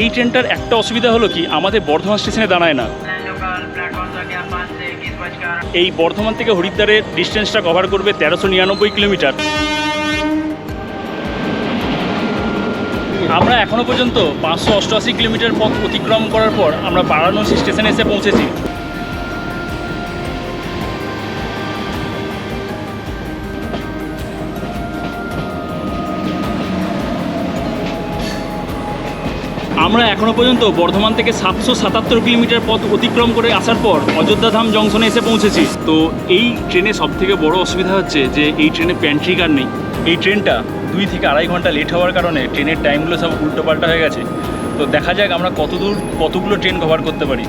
এই ট্রেনটার একটা অসুবিধা হলো কি, আমাদের বর্ধমান স্টেশনে দাঁড়ায় না। এই বর্ধমান থেকে হরিদ্বারের ডিস্টেন্সটা কভার করবে তেরোশো নিরানব্বই কিলোমিটার। আমরা এখনও পর্যন্ত পাঁচশো অষ্টআশি কিলোমিটার পথ অতিক্রম করার পর আমরা বারাণসী স্টেশনে এসে পৌঁছেছি। আমরা এখনও পর্যন্ত বর্ধমান থেকে সাতশো সাতাত্তর কিলোমিটার পথ অতিক্রম করে আসার পর অযোধ্যা ধাম জংশনে এসে পৌঁছেছি। তো এই ট্রেনে সব থেকে বড় অসুবিধা হচ্ছে যে এই ট্রেনে প্যান্ট্রি কার নেই। এই ট্রেনটা দুই থেকে আড়াই ঘণ্টা লেট হওয়ার কারণে ট্রেনের টাইমগুলো সব উল্টোপাল্টা হয়ে গেছে। তো দেখা যাক আমরা কত দূর কতগুলো ট্রেন কভার করতে পারি।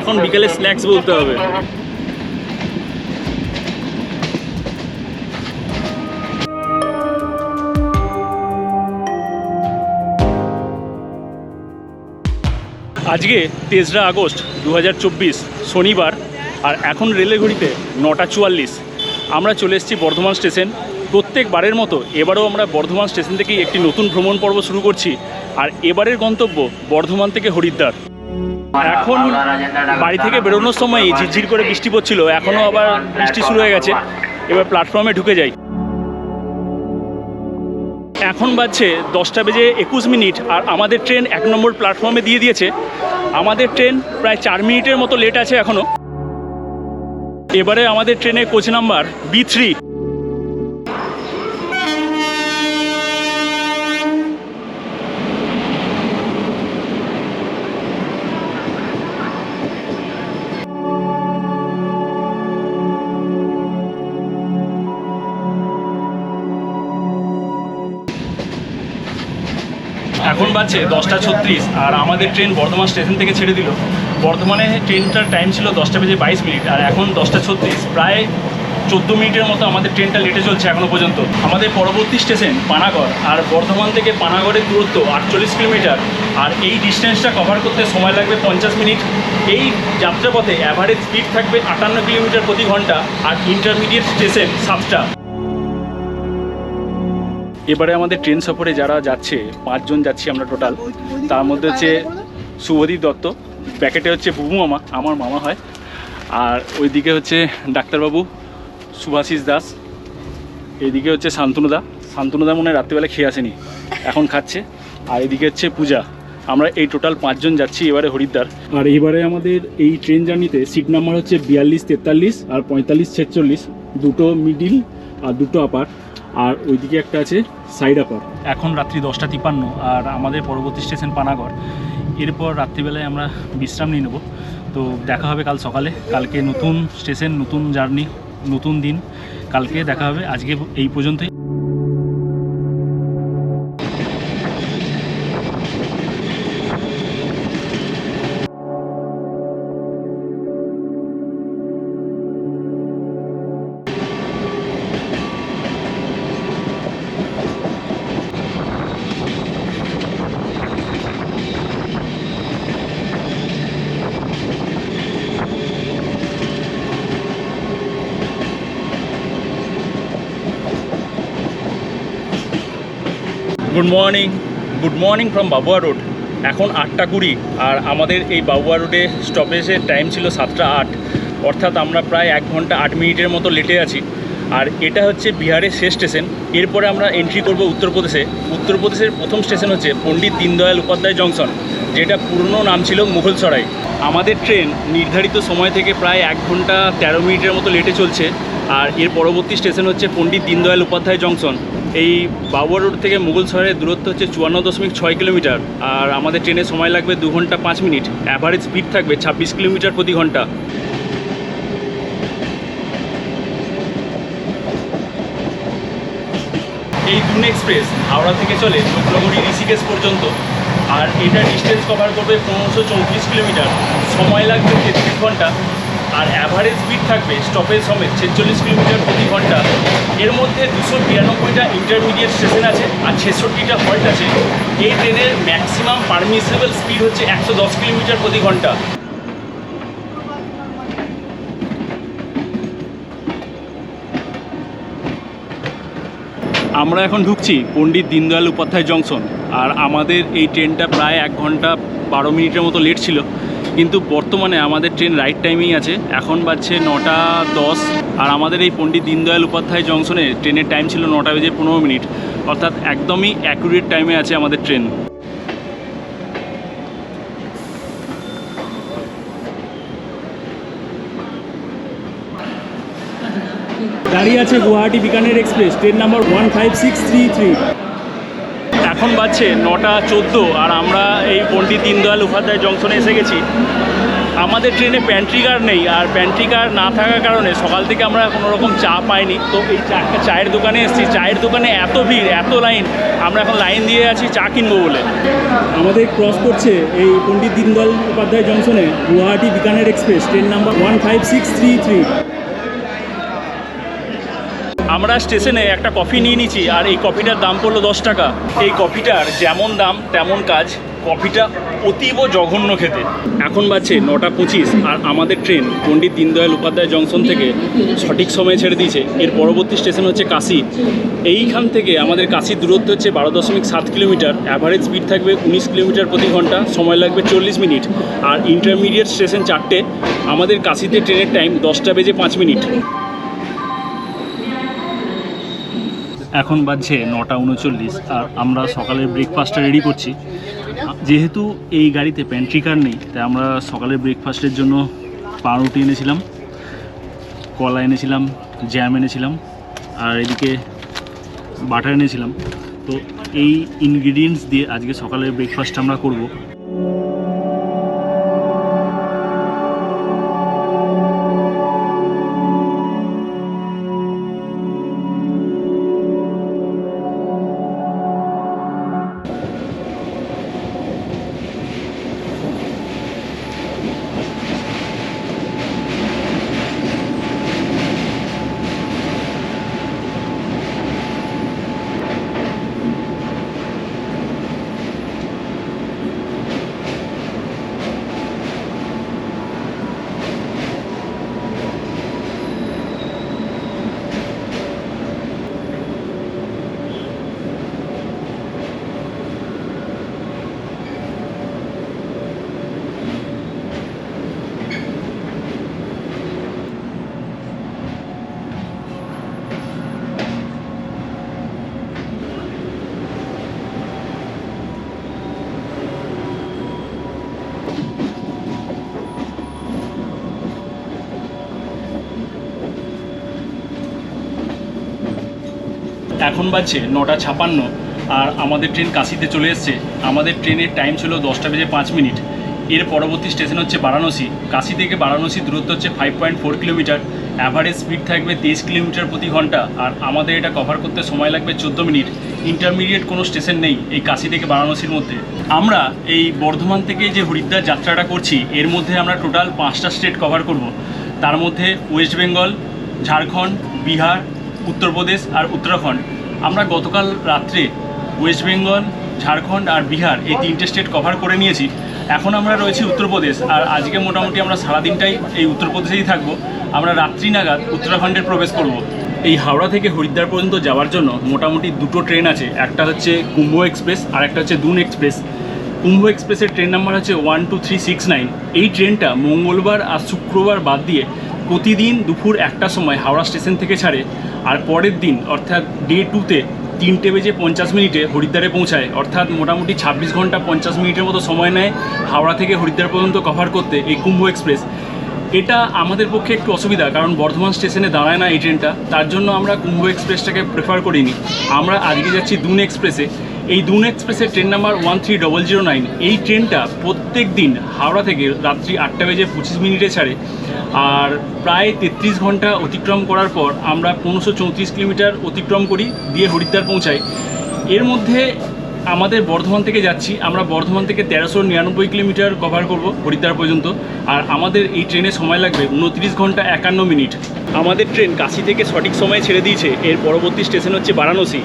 এখন বিকেলে স্ন্যাক্স বলতে হবে। আজকে তেসরা আগস্ট দু হাজার চব্বিশ শনিবার আর এখন রেলের ঘড়িতে নটা চুয়াল্লিশ। আমরা চলে এসেছি বর্ধমান স্টেশন। প্রত্যেকবারের মতো এবারও আমরা বর্ধমান স্টেশন থেকেই একটি নতুন ভ্রমণ পর্ব শুরু করছি। আর এবারের গন্তব্য বর্ধমান থেকে হরিদ্বার। এখন বাড়ি থেকে বেরোনোর সময় ঝিরঝির করে বৃষ্টি পড়ছিল। এখনও আবার বৃষ্টি শুরু হয়ে গেছে। এবার প্ল্যাটফর্মে ঢুকে যাই। এখন বাজছে দশটা বেজে একুশ মিনিট আর আমাদের ট্রেন এক নম্বর প্ল্যাটফর্মে দিয়ে দিয়েছে। আমাদের ট্রেন প্রায় চার মিনিটের মতো লেট আছে এখনও এবারে আমাদের ট্রেনে কোচ নাম্বার বি থ্রি বাজছে দশটা ছত্রিশ, আর আমাদের ট্রেন বর্ধমান স্টেশন থেকে ছেড়ে দিল। বর্ধমানে ট্রেনটার টাইম ছিল দশটা বেজে বাইশ মিনিট, আর এখন দশটা ছত্রিশ, প্রায় চোদ্দ মিনিটের মতো আমাদের ট্রেনটা লেটে চলছে এখনও পর্যন্ত। আমাদের পরবর্তী স্টেশন পানাগড়, আর বর্ধমান থেকে পানাগড়ের দূরত্ব আটচল্লিশ কিলোমিটার, আর এই ডিস্টেন্সটা কভার করতে সময় লাগবে পঞ্চাশ মিনিট। এই যাত্রাপথে অ্যাভারেজ স্পিড থাকবে আটান্ন কিলোমিটার প্রতি ঘণ্টা, আর ইন্টারমিডিয়েট স্টেশন সাতটা। এবারে আমাদের ট্রেন সফরে যারা যাচ্ছে, পাঁচজন যাচ্ছি আমরা টোটাল তার মধ্যে হচ্ছে শুভদীপ দত্ত প্যাকেটে হচ্ছে বুবু মামা, আমার মামা হয়। আর ওইদিকে হচ্ছে ডাক্তারবাবু সুভাষিস দাস এইদিকে হচ্ছে শান্তনুদা। শান্তনুদা মনে হয় রাত্রিবেলা খেয়ে আসেনি, এখন খাচ্ছে। আর এদিকে হচ্ছে পূজা, আমরা এই টোটাল পাঁচজন যাচ্ছি এবারে হরিদ্বার। আর এইবারে আমাদের এই ট্রেন জার্নিতে সিট নাম্বার হচ্ছে বিয়াল্লিশ তেতাল্লিশ আর পঁয়তাল্লিশ ছেচল্লিশ, দুটো মিডিল আর দুটো আপার আর ওইদিকে একটা আছে সাইডাপার। এখন রাত্রি দশটা তিপান্ন আর আমাদের পরবর্তী স্টেশন পানাগড়। এরপর রাত্রিবেলায় আমরা বিশ্রাম নিয়ে নেব। তো দেখা হবে কাল সকালে। কালকে নতুন স্টেশন, নতুন জার্নি, নতুন দিন। কালকে দেখা হবে। আজকে এই পর্যন্তই। Good morning good morning from Babua road এখন আটটা কুড়ি আর আমাদের এই বাবুয়া রোডে স্টপেজের টাইম ছিল সাতটা আট। অর্থাৎ আমরা প্রায় এক ঘণ্টা আট মিনিটের মতো লেটে আছি। আর এটা হচ্ছে বিহারের শেষ স্টেশন এরপরে আমরা এন্ট্রি করব উত্তরপ্রদেশে। উত্তরপ্রদেশের প্রথম স্টেশন হচ্ছে পণ্ডিত দীনদয়াল উপাধ্যায় জংশন যেটা পুরনো নাম ছিল মুঘলসরাই। আমাদের ট্রেন নির্ধারিত সময় থেকে প্রায় এক ঘণ্টা তেরো মিনিটের মতো লেটে চলছে। আর এর পরবর্তী স্টেশন হচ্ছে পণ্ডিত দীনদয়াল উপাধ্যায় জংশন এই বাবুয়া রোড থেকে মুঘল শহরের দূরত্ব হচ্ছে চুয়ান্ন দশমিক ছয় কিলোমিটার, আর আমাদের ট্রেনে সময় লাগবে দু ঘণ্টা পাঁচ মিনিট। অ্যাভারেজ স্পিড থাকবে ছাব্বিশ কিলোমিটার প্রতি ঘণ্টা। এই দুন এক্সপ্রেস হাওড়া থেকে চলে চক্রগড়ি ঋষিকেশ পর্যন্ত, আর এটা ডিস্টেন্স কভার করবে পনেরোশো চৌত্রিশ কিলোমিটার। সময় লাগবে তেত্রিশ ঘণ্টা। আর অ্যাভারেজ স্পিড থাকবে স্টপেজ সমেত ছেচল্লিশ কিলোমিটার প্রতি ঘণ্টা। এর মধ্যে দুশো বিরানব্বইটা ইন্টারমিডিয়েট স্টেশন আছে আর ছেষট্টিটা হল্ট আছে। এই ট্রেনের ম্যাক্সিমাম পারমিসেবল স্পিড হচ্ছে একশো দশ কিলোমিটার প্রতি ঘণ্টা। আমরা এখন ঢুকছি পণ্ডিত দীনদয়াল উপাধ্যায় জংশন। আর আমাদের এই ট্রেনটা প্রায় এক ঘণ্টা বারো মিনিটের মতো লেট ছিল। কিন্তু বর্তমানে আমাদের ট্রেন রাইট টাইমেই আছে। এখন বাজছে নটা দশ, আর আমাদের এই পণ্ডিত দীনদয়াল উপাধ্যায় জংশনে ট্রেনের টাইম ছিল নটা বেজে পনেরো মিনিট। অর্থাৎ একদমই অ্যাকুরেট টাইমে আছে আমাদের ট্রেন। দাঁড়িয়ে আছে Guwahati Bikaner express, train number one five six three three এখন বাজছে নটা চোদ্দ আর আমরা এই পণ্ডিত দীনদয়াল উপাধ্যায় জংশনে এসে গেছি। আমাদের ট্রেনে প্যান্ট্রি কার নেই আর প্যান্ট্রি কার না থাকার কারণে সকাল থেকে আমরা কোনো রকম চা পাইনি। তো এই চা, একটা চায়ের দোকানে এসেছি। চায়ের দোকানে এত ভিড়, এত লাইন আমরা এখন লাইন দিয়ে আছি চা কিনবো বলে। আমাদের ক্রস করছে এই Pandit Deendayal Upadhyay জংশনে Guwahati Bikaner express train number one five six three three আমরা স্টেশনে একটা কফি নিয়ে নিচ্ছি আর এই কফিটার দাম পড়ল দশ টাকা। এই কফিটার যেমন দাম, তেমন কাজ। কফিটা অতীব জঘন্য খেতে। এখন বাজছে নটা পঁচিশ, আর আমাদের ট্রেন পণ্ডিত দীনদয়াল উপাধ্যায় জংশন থেকে সঠিক সময়ে ছেড়ে দিয়েছে। এর পরবর্তী স্টেশন হচ্ছে কাশি। এইখান থেকে আমাদের কাশির দূরত্ব হচ্ছে বারো দশমিক সাত কিলোমিটার। অ্যাভারেজ স্পিড থাকবে উনিশ কিলোমিটার প্রতি ঘণ্টা, সময় লাগবে চল্লিশ মিনিট। আর ইন্টারমিডিয়েট স্টেশন চারটে, আমাদের কাশিতে ট্রেনের টাইম দশটা বেজে পাঁচ মিনিট। এখন বাজছে নটা উনচল্লিশ আর আমরা সকালের ব্রেকফাস্টটা রেডি করছি। যেহেতু এই গাড়িতে প্যান্ট্রি কার নেই, তাই আমরা সকালের ব্রেকফাস্টের জন্য পাউরুটি এনেছিলাম, কলা এনেছিলাম জ্যাম এনেছিলাম আর এদিকে বাটার এনেছিলাম। তো এই ইনগ্রিডিয়েন্টস দিয়ে আজকে সকালের ব্রেকফাস্ট আমরা করব। এখন বাজছে নটা ছাপান্ন আর আমাদের ট্রেন কাশিতে চলে এসছে। আমাদের ট্রেনের টাইম ছিল দশটা বেজে পাঁচ মিনিট। এর পরবর্তী স্টেশন হচ্ছে বারাণসী। কাশি থেকে বারাণসী দূরত্ব হচ্ছে five point four kilometre average speed থাকবে তেইশ কিলোমিটার প্রতি ঘণ্টা আর আমাদের এটা কভার করতে সময় লাগবে চোদ্দ মিনিট। ইন্টারমিডিয়েট কোনো স্টেশন নেই এই কাশি থেকে বারাণসীর মধ্যে। আমরা এই বর্ধমান থেকে যে হরিদ্বার যাত্রাটা করছি, এর মধ্যে আমরা টোটাল পাঁচটা স্টেট কভার করব। তার মধ্যে ওয়েস্ট বেঙ্গল ঝাড়খণ্ড বিহার উত্তরপ্রদেশ আর উত্তরাখণ্ড আমরা গতকাল রাত্রে ওয়েস্ট বেঙ্গল ঝাড়খণ্ড আর বিহার এই তিনটে স্টেট কভার করে নিয়েছি। এখন আমরা রয়েছি উত্তরপ্রদেশ, আর আজকে মোটামুটি আমরা সারাদিনটাই এই উত্তরপ্রদেশেই থাকব। আমরা রাত্রি নাগাদ উত্তরাখণ্ডে প্রবেশ করব। এই হাওড়া থেকে হরিদ্বার পর্যন্ত যাওয়ার জন্য মোটামুটি দুটো ট্রেন আছে। একটা হচ্ছে কুম্ভ এক্সপ্রেস, আর একটা হচ্ছে দুন এক্সপ্রেস। কুম্ভ এক্সপ্রেসের ট্রেন নাম্বার হচ্ছে one two three six nine এই ট্রেনটা মঙ্গলবার আর শুক্রবার বাদ দিয়ে প্রতিদিন দুপুর একটার সময় হাওড়া স্টেশন থেকে ছাড়ে, আর পরের দিন, অর্থাৎ ডে টুতে তিনটে বেজে পঞ্চাশ মিনিটে হরিদ্বারে পৌঁছায়। অর্থাৎ মোটামুটি ছাব্বিশ ঘণ্টা পঞ্চাশ মিনিটের মতো সময় নেয় হাওড়া থেকে হরিদ্বার পর্যন্ত কভার করতে এই কুম্ভ এক্সপ্রেস এটা আমাদের পক্ষে একটু অসুবিধা, কারণ বর্ধমান স্টেশনে দাঁড়ায় না এই ট্রেনটা তার জন্য আমরা কুম্ভ এক্সপ্রেসটাকে প্রেফার করিনি। আমরা আজকে যাচ্ছি দুন এক্সপ্রেসে এই দুন এক্সপ্রেসের train number one three double zero nine এই ট্রেনটা প্রত্যেক দিন হাওড়া থেকে রাত্রি আটটা বেজে পঁচিশ মিনিটে ছাড়ে। আর প্রায় তেত্রিশ ঘণ্টা অতিক্রম করার পর আমরা পনেরোশো চৌত্রিশ কিলোমিটার অতিক্রম করি, দিয়ে হরিদ্বার পৌঁছাই। এর মধ্যে আমাদের বর্ধমান থেকে যাচ্ছি। আমরা বর্ধমান থেকে তেরোশো নিরানব্বই কিলোমিটার কভার করব হরিদ্বার পর্যন্ত। আর আমাদের এই ট্রেনে সময় লাগবে উনত্রিশ ঘণ্টা একান্ন মিনিট। আমাদের ট্রেন কাশি থেকে সঠিক সময়ে ছেড়ে দিয়েছে। এর পরবর্তী স্টেশন হচ্ছে বারাণসী।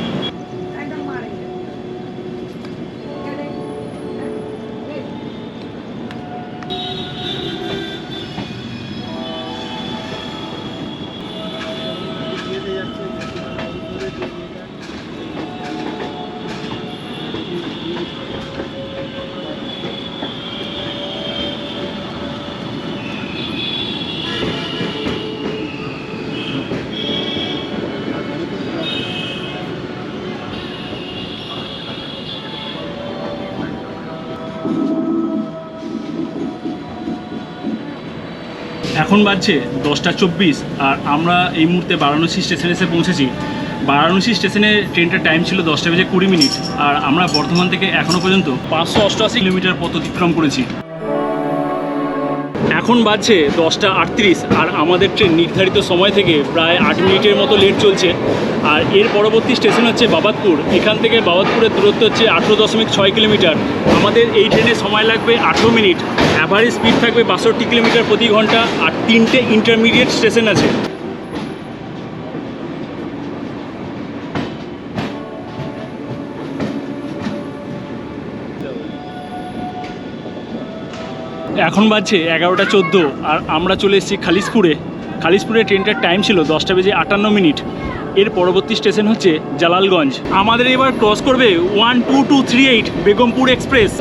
এখন বাজছে দশটা চব্বিশ আর আমরা এই মুহূর্তে বারাণসী স্টেশনে এসে পৌঁছেছি। বারাণসী স্টেশনে ট্রেনটার টাইম ছিল দশটা বেজে কুড়ি মিনিট আর আমরা বর্ধমান থেকে এখনও পর্যন্ত পাঁচশো অষ্টআশি কিলোমিটার পথ অতিক্রম করেছি। এখন বাজছে দশটা আটত্রিশ আর আমাদের ট্রেন নির্ধারিত সময় থেকে প্রায় আট মিনিটের মতো লেট চলছে। আর এর পরবর্তী স্টেশন হচ্ছে বাবাতপুর এখান থেকে বাবাতপুরের দূরত্ব হচ্ছে আঠেরো দশমিক ছয় কিলোমিটার। আমাদের এই ট্রেনে সময় লাগবে আঠেরো মিনিট। অ্যাভারেজ স্পিড থাকবে বাষট্টি কিলোমিটার প্রতি ঘণ্টা আর তিনটে ইন্টারমিডিয়েট স্টেশন আছে। এখন বাজছে এগারোটা চোদ্দ আর আমরা চলে এসেছি খালিশপুরে। খালিশপুরে ট্রেনটার টাইম ছিল দশটা বেজে আটান্ন মিনিট। এর পরবর্তী স্টেশন হচ্ছে জালালগঞ্জ। আমাদের এবার ক্রস করবে one two two three eight Begampur express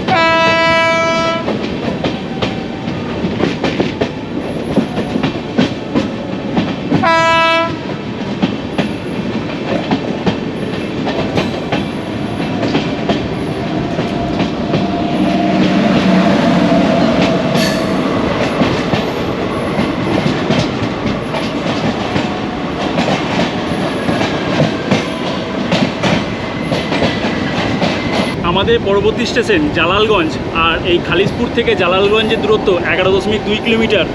আমাদের পরবর্তী স্টেশন জালালগঞ্জ আর এই খালিশপুর থেকে জালালগঞ্জের দূরত্ব এগারো দশমিক দুই কিলোমিটার।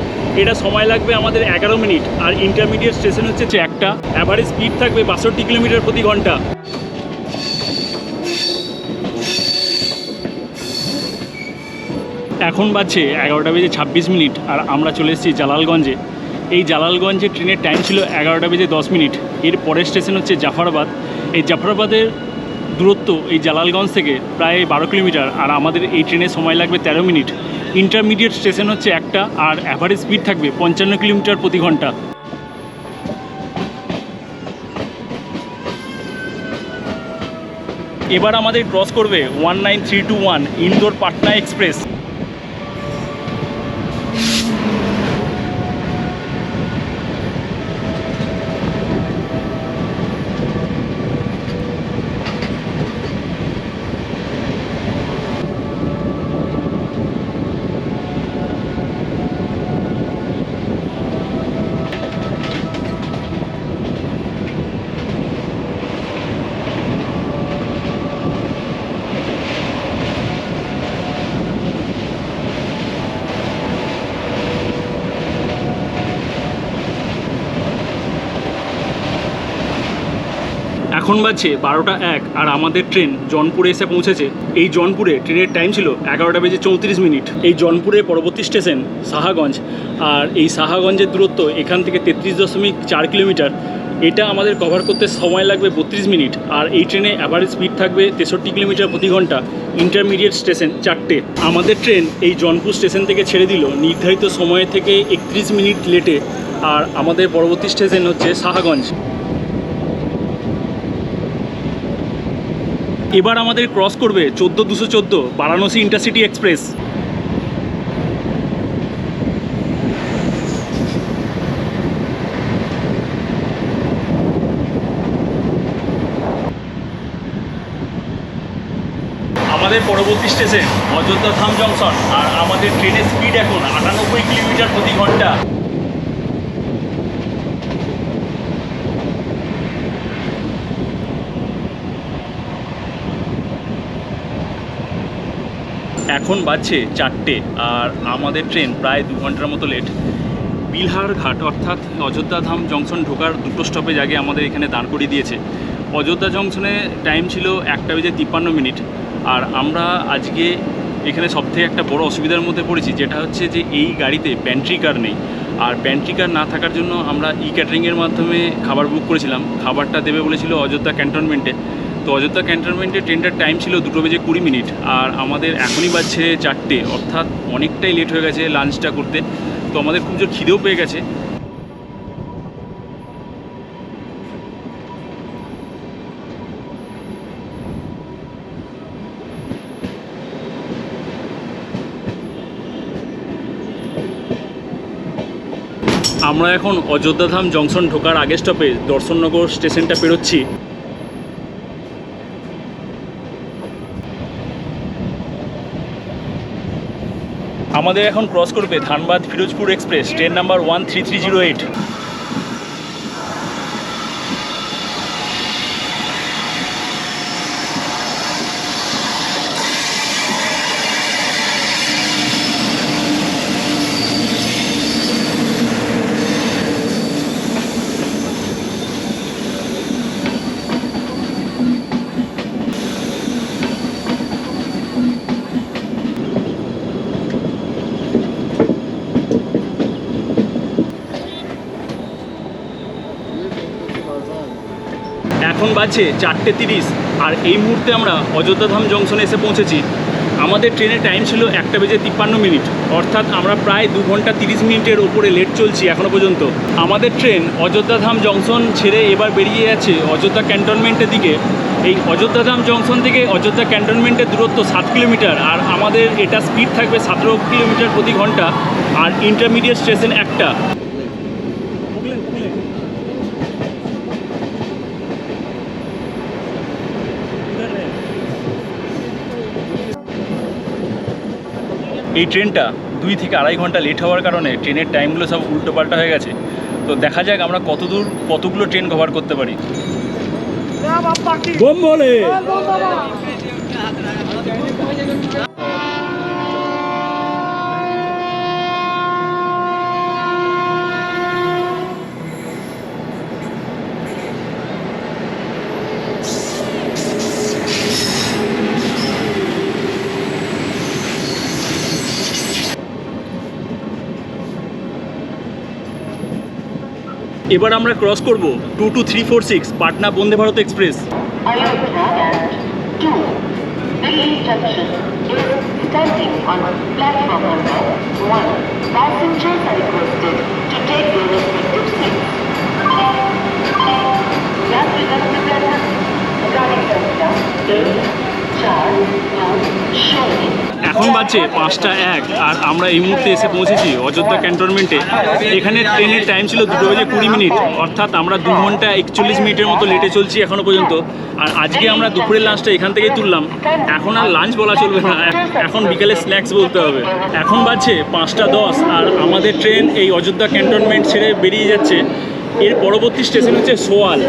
এটা সময় লাগবে আমাদের এগারো মিনিট আর ইন্টারমিডিয়েট স্টেশন হচ্ছে একটা। অ্যাভারেজ স্পিড থাকবে বাষট্টি কিলোমিটার প্রতি ঘণ্টা। এখন বাজছে এগারোটা বেজে ছাব্বিশ মিনিট আর আমরা চলে এসেছি জালালগঞ্জে। এই জালালগঞ্জে ট্রেনের টাইম ছিল এগারোটা বেজে দশ মিনিট। এর পরের স্টেশন হচ্ছে জাফরাবাদ। এই জাফরাবাদের দূরত্ব এই জালালগঞ্জ থেকে প্রায় বারো কিলোমিটার, আর আমাদের এই ট্রেনে সময় লাগবে তেরো মিনিট। ইন্টারমিডিয়েট স্টেশন হচ্ছে একটা, আর অ্যাভারেজ স্পিড থাকবে পঞ্চান্ন কিলোমিটার প্রতি ঘণ্টা। এবার আমাদের ক্রস করবে one nine three two one Indore Patna express এখন বাজছে বারোটা এক আর আমাদের ট্রেন জনপুরে এসে পৌঁছেছে। এই জনপুরে ট্রেনের টাইম ছিল এগারোটা বেজে চৌত্রিশ মিনিট। এই জনপুরের পরবর্তী স্টেশন সাহাগঞ্জ। আর এই সাহাগঞ্জের দূরত্ব এখান থেকে তেত্রিশ দশমিক চার কিলোমিটার। এটা আমাদের কভার করতে সময় লাগবে বত্রিশ মিনিট। আর এই ট্রেনে অ্যাভারেজ স্পিড থাকবে তেষট্টি কিলোমিটার প্রতি ঘণ্টা। ইন্টারমিডিয়েট স্টেশন চারটে। আমাদের ট্রেন এই জনপুর স্টেশন থেকে ছেড়ে দিল নির্ধারিত সময় থেকে একত্রিশ মিনিট লেটে আর আমাদের পরবর্তী স্টেশন হচ্ছে সাহাগঞ্জ। এবার আমাদের ক্রস করবে চোদ্দ দুশো চোদ্দ, বারাণসী ইন্টারসিটি এক্সপ্রেস আমাদের পরবর্তী স্টেশন অযোধ্যা ধাম জংশন আর আমাদের ট্রেনের স্পিড এখন আটানব্বই কিলোমিটার প্রতি ঘণ্টা। এখন বাজছে চারটে আর আমাদের ট্রেন প্রায় দু ঘণ্টার মতো লেট বিলহার ঘাট অর্থাৎ অযোধ্যা ধাম জংশন ঢোকার দুটো স্টপেজ আগে আমাদের এখানে দাঁড় করিয়ে দিয়েছে। অযোধ্যা জংশনে টাইম ছিল একটা বেজে তিপ্পান্ন মিনিট। আর আমরা আজকে এখানে সবথেকে একটা বড় অসুবিধার মধ্যে পড়েছি, যেটা হচ্ছে যে এই গাড়িতে প্যান্ট্রি কার নেই। আর প্যান্ট্রি কার না থাকার জন্য আমরা ই ক্যাটারিংয়ের মাধ্যমে খাবার বুক করেছিলাম। খাবারটা দেবে বলেছিল অযোধ্যা ক্যান্টনমেন্টে তো অযোধ্যা ক্যান্টনমেন্টে ট্রেনটার টাইম ছিল দুটো বেজে কুড়ি মিনিট, আর আমাদের এখনই বাজছে চারটে, অর্থাৎ অনেকটাই লেট হয়ে গেছে লাঞ্চটা করতে। তো আমাদের খুব জোর খিদেও পেয়ে গেছে। আমরা এখন অযোধ্যাধাম জংশন ঢোকার আগে স্টপে দর্শননগর স্টেশনটা পেরোচ্ছি। আমাদের এখন ক্রস করবে Dhanbad Firozpur express train number one three three zero eight বাজছে চারটে তিরিশ। আর এই মুহূর্তে আমরা অযোধ্যাধাম জংশনে এসে পৌঁছেছি। আমাদের ট্রেনের টাইম ছিল একটা বেজে তিপ্পান্ন মিনিট। অর্থাৎ আমরা প্রায় দু ঘণ্টা তিরিশ মিনিটের ওপরে লেট চলছি এখনও পর্যন্ত। আমাদের ট্রেন অযোধ্যাধাম জংশন ছেড়ে এবার বেরিয়ে যাচ্ছে অযোধ্যা ক্যান্টনমেন্টের দিকে। এই অযোধ্যাধাম জংশন থেকে অযোধ্যা ক্যান্টনমেন্টের দূরত্ব সাত কিলোমিটার। আর আমাদের এটা স্পিড থাকবে সতেরো কিলোমিটার প্রতি ঘণ্টা। আর ইন্টারমিডিয়েট স্টেশন একটা। এই ট্রেনটা দুই থেকে আড়াই ঘণ্টা লেট হওয়ার কারণে ট্রেনের টাইমগুলো সব উল্টোপাল্টা হয়ে গেছে। তো দেখা যাক আমরা কত দূর কতগুলো ট্রেন কভার করতে পারি। বোম বলে এবার আমরা ক্রস করব two two three four six Patna Vande Bharat express Ayodhya and এখন বাজছে পাঁচটা এক, আর আমরা এই মুহূর্তে এসে পৌঁছেছি অযোধ্যা ক্যান্টনমেন্টে। এখানে ট্রেনের টাইম ছিল দুটো বাজে কুড়ি মিনিট, অর্থাৎ আমরা দু ঘণ্টা একচল্লিশ মিনিটের মতো লেটে চলছি এখনও পর্যন্ত। আর আজকে আমরা দুপুরের লাঞ্চটা এখান থেকেই তুললাম। এখন আর লাঞ্চ বলা চলবে না এখন বিকেলে স্ন্যাক্স বলতে হবে। এখন বাজছে পাঁচটা দশ, আর আমাদের ট্রেন এই অযোধ্যা ক্যান্টনমেন্ট ছেড়ে বেরিয়ে যাচ্ছে। এর পরবর্তী স্টেশন হচ্ছে সোয়াল।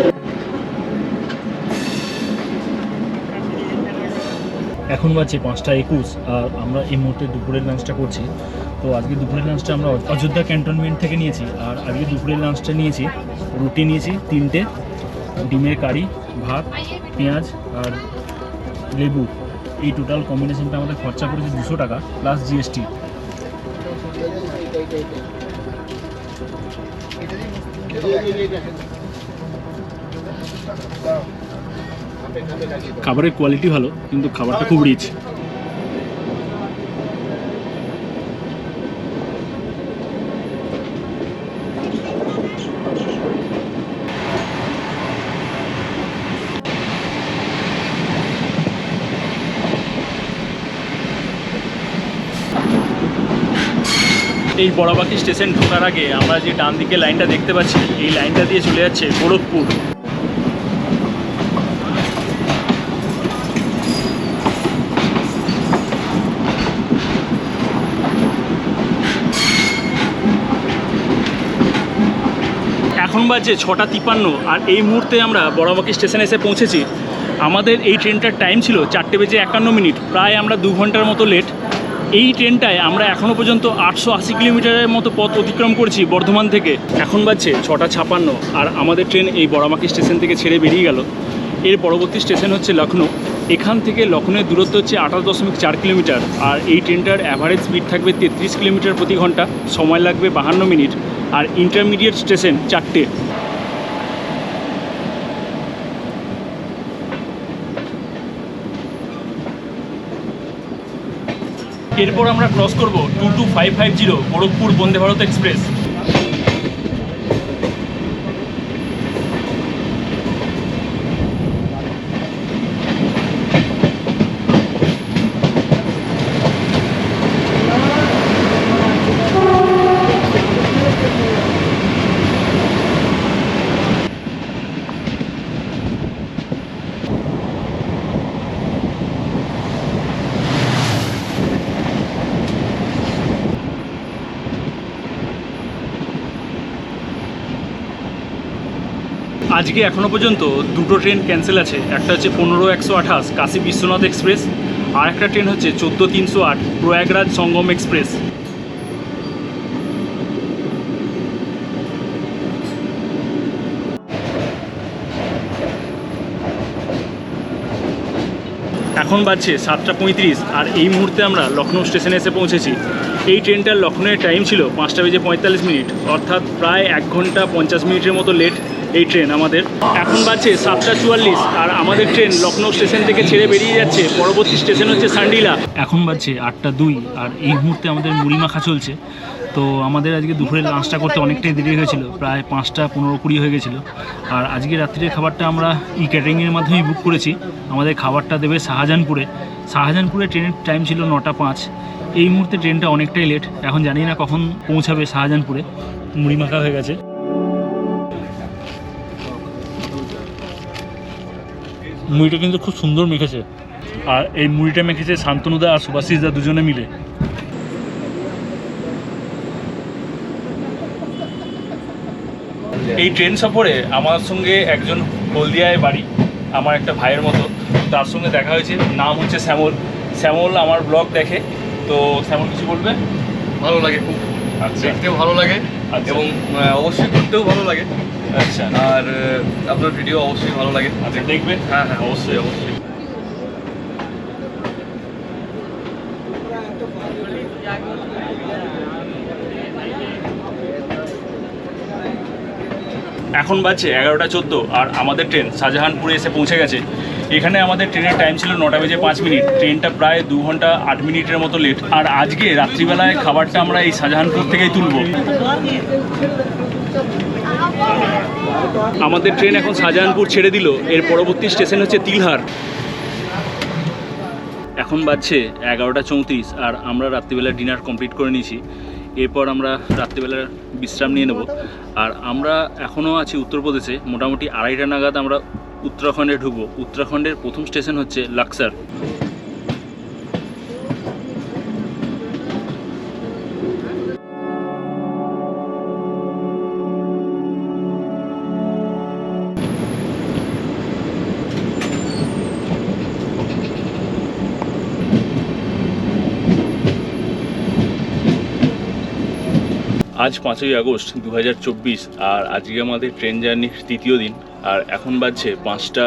এখন বাজছে পাঁচটা একুশ, আর আমরা এই মুহূর্তে দুপুরের লাঞ্চটা করছি। তো আজকে দুপুরের লাঞ্চটা আমরা অযোধ্যা ক্যান্টনমেন্ট থেকে নিয়েছি, আর আজকে দুপুরের লাঞ্চটা নিয়েছি, রুটি নিয়েছি তিনটে, ডিমের কারি, ভাত, পেঁয়াজ, আর লেবু। এই টোটাল কম্বিনেশনটা আমাদের খরচা করেছে দুশো টাকা প্লাস জিএসটি খাবারের কোয়ালিটি ভালো, কিন্তু খাবারটা খুব রিচ এই বড়াবাকি স্টেশন ঢোকার আগে আমরা যে ডান দিকে লাইনটা দেখতে পাচ্ছি, এই লাইনটা দিয়ে চলে যাচ্ছে গোরখপুর। এখন বাজে ছটা তিপান্ন আর এই মুহূর্তে আমরা বড়াবাকি স্টেশনে এসে পৌঁছেছি। আমাদের এই ট্রেনটার টাইম ছিল চারটে বেজে একান্ন মিনিট, প্রায় আমরা দু ঘণ্টার মতো লেট। এই ট্রেনটায় আমরা এখনও পর্যন্ত আটশো আশি কিলোমিটারের মতো পথ অতিক্রম করছি বর্ধমান থেকে। এখন বাজছে ছটা ছাপান্ন আর আমাদের ট্রেন এই বড়ামাকি স্টেশন থেকে ছেড়ে বেরিয়ে গেল। এর পরবর্তী স্টেশন হচ্ছে লখনৌ এখান থেকে লখনৌয়ের দূরত্ব হচ্ছে আঠাশ দশমিক চার কিলোমিটার আর এই ট্রেনটার অ্যাভারেজ স্পিড থাকবে তেত্রিশ কিলোমিটার প্রতি ঘণ্টা। সময় লাগবে বাহান্ন মিনিট। আর ইন্টারমিডিয়েট স্টেশন চারটে। এরপর আমরা ক্রস করব two two five five zero Gorakhpur Vande Bharat express আজকে এখনও পর্যন্ত দুটো ট্রেন ক্যান্সেল আছে। একটা হচ্ছে পনেরো একশো আঠাশ কাশী বিশ্বনাথ এক্সপ্রেস, আর একটা ট্রেন হচ্ছে চোদ্দ তিনশো আট প্রয়াগরাজ সঙ্গম এক্সপ্রেস। এখন বাজছে সাতটা পঁয়ত্রিশ, আর এই মুহূর্তে আমরা লখনৌ স্টেশনে এসে পৌঁছেছি। এই ট্রেনটার লখনৌয়ের টাইম ছিল পাঁচটা বেজে পঁয়তাল্লিশ মিনিট, অর্থাৎ প্রায় এক ঘণ্টা পঞ্চাশ মিনিটের মতো লেট এই ট্রেন আমাদের। এখন বাজছে সাতটা চুয়াল্লিশ আর আমাদের ট্রেন লখনৌ স্টেশন থেকে ছেড়ে বেরিয়ে যাচ্ছে। পরবর্তী স্টেশন হচ্ছে সান্ডিলা। এখন বাজছে আটটা দুই আর এই মুহূর্তে আমাদের মুড়ি মাখা চলছে। তো আমাদের আজকে দুপুরে লাঞ্চটা করতে অনেকটাই দেরি হয়েছিল, প্রায় পাঁচটা পনেরো কুড়ি হয়ে গেছিল। আর আজকে রাত্রির খাবারটা আমরা ই ক্যাটারিংয়ের মাধ্যমেই বুক করেছি। আমাদের খাবারটা দেবে শাহজাহানপুরে। শাহজাহানপুরে ট্রেনের টাইম ছিল নটা পাঁচ। এই মুহূর্তে ট্রেনটা অনেকটাই লেট এখন জানি না কখন পৌঁছাবে শাহজাহানপুরে। মুড়ি মাখা হয়ে গেছে। মুড়িটা কিন্তু খুব সুন্দর মেখেছে। আর এই মুড়িটা মেখেছে শান্তনুদা আর সুভাষিসদা দুজনে মিলে। এই ট্রেন সফরে আমার সঙ্গে একজন হলদিয়ায় বাড়ি আমার একটা ভাইয়ের মতো। তার সঙ্গে দেখা হয়েছে নাম হচ্ছে শ্যামল। শ্যামল আমার ব্লগ দেখে তো শ্যামল কিছু বলবে? ভালো লাগে খুব। আচ্ছা। দেখতেও ভালো লাগে আচ্ছা। এবং অবশ্যই করতেও ভালো লাগে। আচ্ছা আর আপনার ভিডিও অবশ্যই ভালো লাগে। আচ্ছা দেখবে? হ্যাঁ হ্যাঁ অবশ্যই অবশ্যই। এখন বাজছে এগারোটা চোদ্দ আর আমাদের ট্রেন শাহজাহানপুরে এসে পৌঁছে গেছে। এখানে আমাদের ট্রেনের টাইম ছিল নটা বেজে পাঁচ মিনিট। ট্রেনটা প্রায় দু ঘণ্টা আট মিনিটের মতো লেট আর আজকে রাত্রিবেলায় খাবারটা আমরা এই শাহজাহানপুর থেকেই তুলব। আমাদের ট্রেন এখন শাহজাহানপুর ছেড়ে দিল। এর পরবর্তী স্টেশন হচ্ছে তিলহার। এখন বাজছে এগারোটা চৌত্রিশ আর আমরা রাত্রিবেলা ডিনার কমপ্লিট করে নিয়েছি। এরপর আমরা রাত্রিবেলা বিশ্রাম নিয়ে নেব। আর আমরা এখনও আছি উত্তরপ্রদেশে। মোটামুটি আড়াইটা নাগাদ আমরা উত্তরাখণ্ডে ঢুকবো। উত্তরাখণ্ডের প্রথম স্টেশন হচ্ছে লাক্সার। আজ পাঁচই আগস্ট দু হাজার চব্বিশ আর আজকে আমাদের ট্রেন জার্নির তৃতীয় দিন আর এখন বাজছে পাঁচটা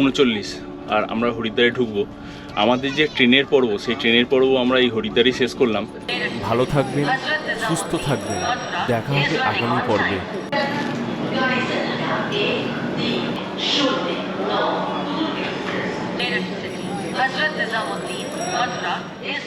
উনচল্লিশ আর আমরা হরিদ্বারে ঢুকবো। আমাদের যে ট্রেনের পর্ব সেই ট্রেনের পর্ব আমরা এই হরিদ্বারেই শেষ করলাম। ভালো থাকবেন সুস্থ থাকবেন। দেখা হবে আগামী পর্বে। Hazrat Nizamuddin, is